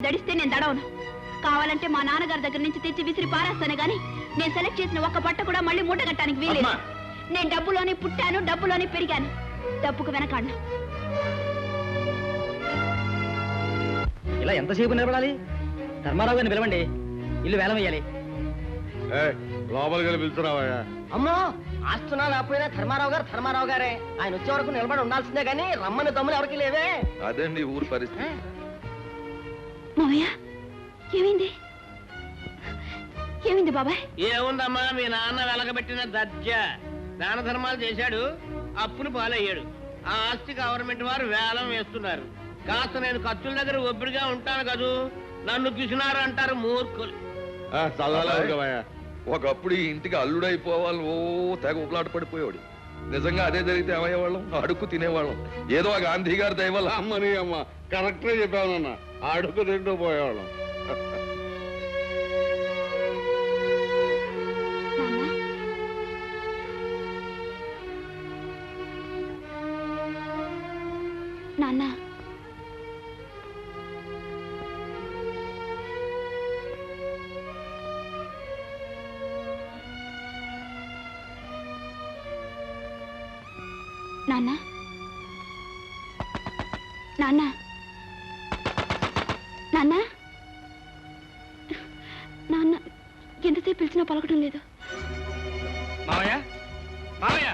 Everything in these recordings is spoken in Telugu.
దడిస్తే నేను దడవను. కావాలంటే మా నాన్నగారి దగ్గర నుంచి తెచ్చి విసిరి పారేస్తాను గాని నేను సెలెక్ట్ చేసిన ఒక్క పట్ట కూడా మళ్ళీ మూట కట్టడానికి వీలేదు అమ్మా! నేను డబ్బులోనే పుట్టాను డబ్బులోనే పెరిగాను. డబ్బుకు వెనకాడను. ఇలా ఎంతసేపు నిలబడాలి? ధర్మారావు గారిని పిలవండి. ఇల్లు వేలం వేయాలి. లోపలికి అమ్మో! ఆస్తున్నా లేకపోయినా ధర్మారావు గారు ధర్మారావు గారే. ఆయన వచ్చే వరకు నిలబడి ఉండాల్సిందే గానీ రమ్మని తమ్ములు ఎవరికి లేవే. అదండి ఊరి పరిస్థితి. మావయ్య ఏమైంది? ఏమైంది బాబాయ్? ఏముందమ్మా మీ నాన్న వెలగబెట్టిన దర్జ. దాన ధర్మాలు చేశాడు అప్పులు పాలయ్యాడు. ఆ ఆస్తి గవర్నమెంట్ వారు వేలం వేస్తున్నారు. కాస్త నేను ఖర్చుల దగ్గర ఒబ్బిడిగా ఉంటాను కదూ. నన్ను కిసినారు అంటారు మూర్ఖులు. ఒకప్పుడు ఈ ఇంటికి అల్లుడైపోవాలి ఓ తెగ ఉపలాట పడిపోయాడు నిజంగా అదే జరిగితే ఏమయ్యేవాళ్ళం? అడుక్కు తినేవాళ్ళం. ఏదో ఆ గాంధీ గారి దయవల్ల. అమ్మని అమ్మ కరెక్టే చెప్పానన్న అడుగు తింటూ పోయేవాళ్ళం. నాన్న. నాన్న. నాన్న. నాన్న. నాన్న ఎంతసేపు పిలిచినా పలకటం లేదు. మామయ్య? మామయ్య?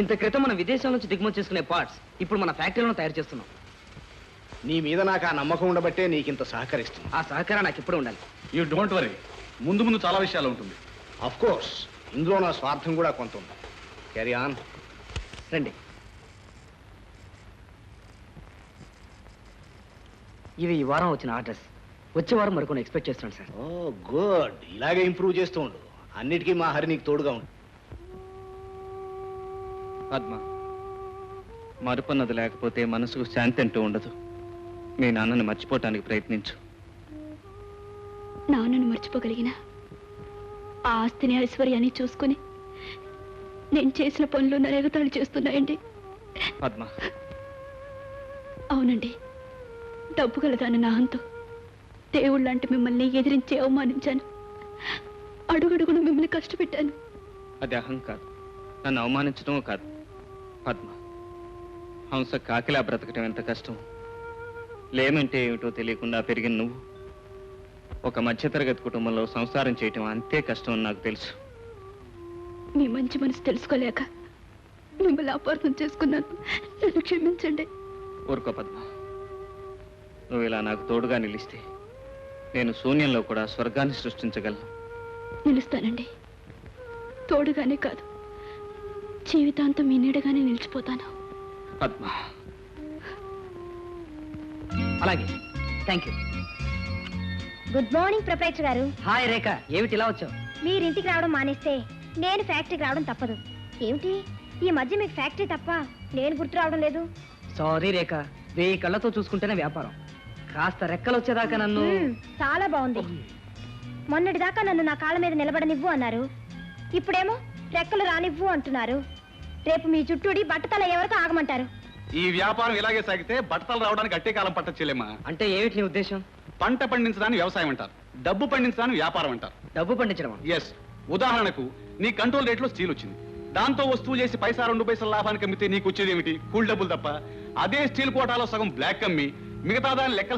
ఇంత క్రితం మన విదేశాల నుంచి దిగుమతి చేసుకునే పార్ట్స్ ఇప్పుడు మన ఫ్యాక్టరీలో తయారు చేస్తున్నాం. నీ మీద నాకు ఆ నమ్మకం ఉండబట్టే నీకింత సహకరిస్తుంది. ఆ సహకారం నాకు ఇప్పుడు ఉండాలి. యూ డోంట్ వరీ ముందు ముందు చాలా విషయాలు ఉంటుంది. అఫ్ కోర్స్ ఇందులో నా స్వార్థం కూడా కొంత ఉంది. క్యారీ ఆన్ రండి. ఇవి ఈ వారం వచ్చిన ఆర్డర్స్ వచ్చే వారం మరికొన్ని ఎక్స్పెక్ట్ చేస్తున్నాను సార్. Oh good. ఇలాగే ఇంప్రూవ్ చేస్తూ ఉండు. అన్నిటికీ మా హరి నీకు తోడుగా ఉండు. పద్మ మరుపన్నది లేకపోతే మనసుకు శాంతి అంటూ ఉండదు. మీ నాన్నని మర్చిపోవటానికి ప్రయత్నించు. నాన్నను మర్చిపోగలిగిన ఆ ఆస్తిని ఐశ్వర్యాన్ని చూసుకుని నేను చేసిన పనులు నరేగతాళి చేస్తున్నాయండి. పద్మ అవునండి. డబ్బు గలదాను నా అంతు దేవుళ్ళంటే మిమ్మల్ని ఎదిరించి అవమానించాను. అడుగడుగును మిమ్మల్ని కష్టపెట్టాను. అది అహం కాదు. నన్ను అవమానించడం కాదు. పద్మ హంస కాకిలా బ్రతకటం ఎంత కష్టం? లేమంటే ఏమిటో తెలియకుండా పెరిగిన నువ్వు ఒక మధ్యతరగతి కుటుంబంలో సంసారం చేయటం అంతే కష్టం అని నాకు తెలుసు. మీ మంచి మనసు తెలుసుకోలేక మిమ్మల్ని అపార్థం చేసుకున్నాను. నన్ను క్షమించండి. ఊరుకో పద్మ నువ్వు ఇలా నాకు తోడుగా నిలిస్తే నేను శూన్యంలో కూడా స్వర్గాన్ని సృష్టించగలను. నిలుస్తానండి. తోడుగానే కాదు. జీవితాంతం మీ నీడగానే నిలిచిపోతాను. పద్మ. అలాగే. Thank you good morning proprietor గారు. హాయ్ రేఖ ఏమిటి ఇలా వచ్చావు? మీరు ఇంటికి రావడం మానేస్తే నేను ఫ్యాక్టరీకి రావడం తప్పదు. ఏమిటి? ఈ మధ్య మీకు ఫ్యాక్టరీ తప్ప నేను గుర్తు రావడం లేదు? సారీ రేఖ వెయ్యి కళ్ళతో చూసుకుంటేనే వ్యాపారం. కాస్త రెక్కలు వచ్చేదాకా నన్ను. మ్మ్, చాలా బాగుంది. మొన్నటిదాకా నన్ను నా కాళ్ళ మీద నిలబడనివ్వు అన్నారు. ఇప్పుడేమో రెక్కలు రానివ్వు అంటున్నారు. రేపు మీ చుట్టూడి బట్టతల ఎవరికి ఆగమంటారు. ఈ వ్యాపారం ఇలాగే సాగితే బట్టలు రావడానికి అట్టే కాలం పట్టచ్చేలేమా అంటే ఏమిటి నీ ఉద్దేశం? పంట పండించడాన్ని వ్యవసాయం అంటారు. డబ్బు పండించడాన్ని వ్యాపారం అంటారు. డబ్బు పండించడం ఎస్ ఉదాహరణకు నీ కంట్రోల్ రేట్లో స్టీల్ వచ్చింది. దాంతో వస్తువు చేసి పైసా రెండు పైసల లాభానికి అమ్మితే నీకు వచ్చేది ఏమిటి కూల్ డబ్బులు తప్ప. అదే స్టీల్ కోటాలో సగం బ్లాక్ అమ్మి మిగతా దాని లెక్క